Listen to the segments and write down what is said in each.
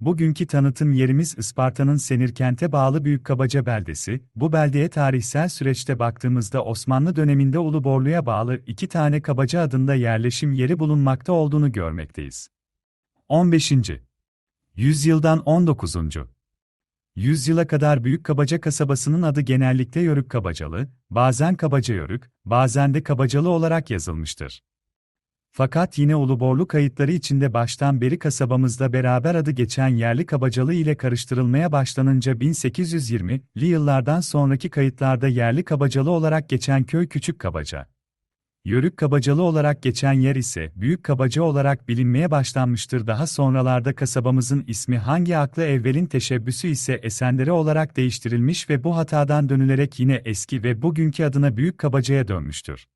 Bugünkü tanıtım yerimiz Isparta'nın Senirkent'e bağlı Büyükkabaca beldesi. Bu beldeye tarihsel süreçte baktığımızda Osmanlı döneminde Uluborlu'ya bağlı iki tane Kabaca adında yerleşim yeri bulunmakta olduğunu görmekteyiz. 15. Yüzyıldan 19. Yüzyıla kadar Büyükkabaca kasabasının adı genellikle Yörük Kabacalı, bazen Kabaca Yörük, bazen de Kabacalı olarak yazılmıştır. Fakat yine Uluborlu kayıtları içinde baştan beri kasabamızda beraber adı geçen yerli Kabacalı ile karıştırılmaya başlanınca 1820'li yıllardan sonraki kayıtlarda yerli Kabacalı olarak geçen köy Küçük Kabaca. Yörük Kabacalı olarak geçen yer ise Büyük Kabaca olarak bilinmeye başlanmıştır. Daha sonralarda kasabamızın ismi hangi aklı evvelin teşebbüsü ise Esendere olarak değiştirilmiş ve bu hatadan dönülerek yine eski ve bugünkü adına Büyük Kabaca'ya dönmüştür.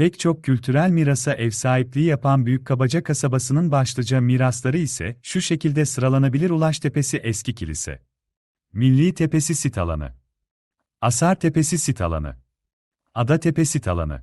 Pek çok kültürel mirasa ev sahipliği yapan Büyükkabaca kasabasının başlıca mirasları ise şu şekilde sıralanabilir Ulaştepesi Eski Kilise. Milli Tepesi Sit Alanı. Asar Tepesi Sit Alanı. Ada Tepe Sit Alanı.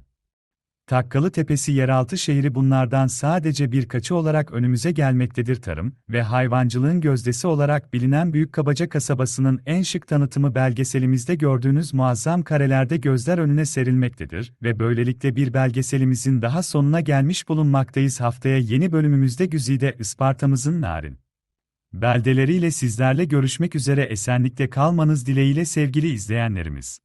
Takkalı Tepesi yeraltı şehri bunlardan sadece birkaçı olarak önümüze gelmektedir tarım ve hayvancılığın gözdesi olarak bilinen Büyükkabaca kasabasının en şık tanıtımı belgeselimizde gördüğünüz muazzam karelerde gözler önüne serilmektedir ve böylelikle bir belgeselimizin daha sonuna gelmiş bulunmaktayız. Haftaya yeni bölümümüzde Güzide Isparta'mızın narin beldeleriyle sizlerle görüşmek üzere esenlikte kalmanız dileğiyle sevgili izleyenlerimiz.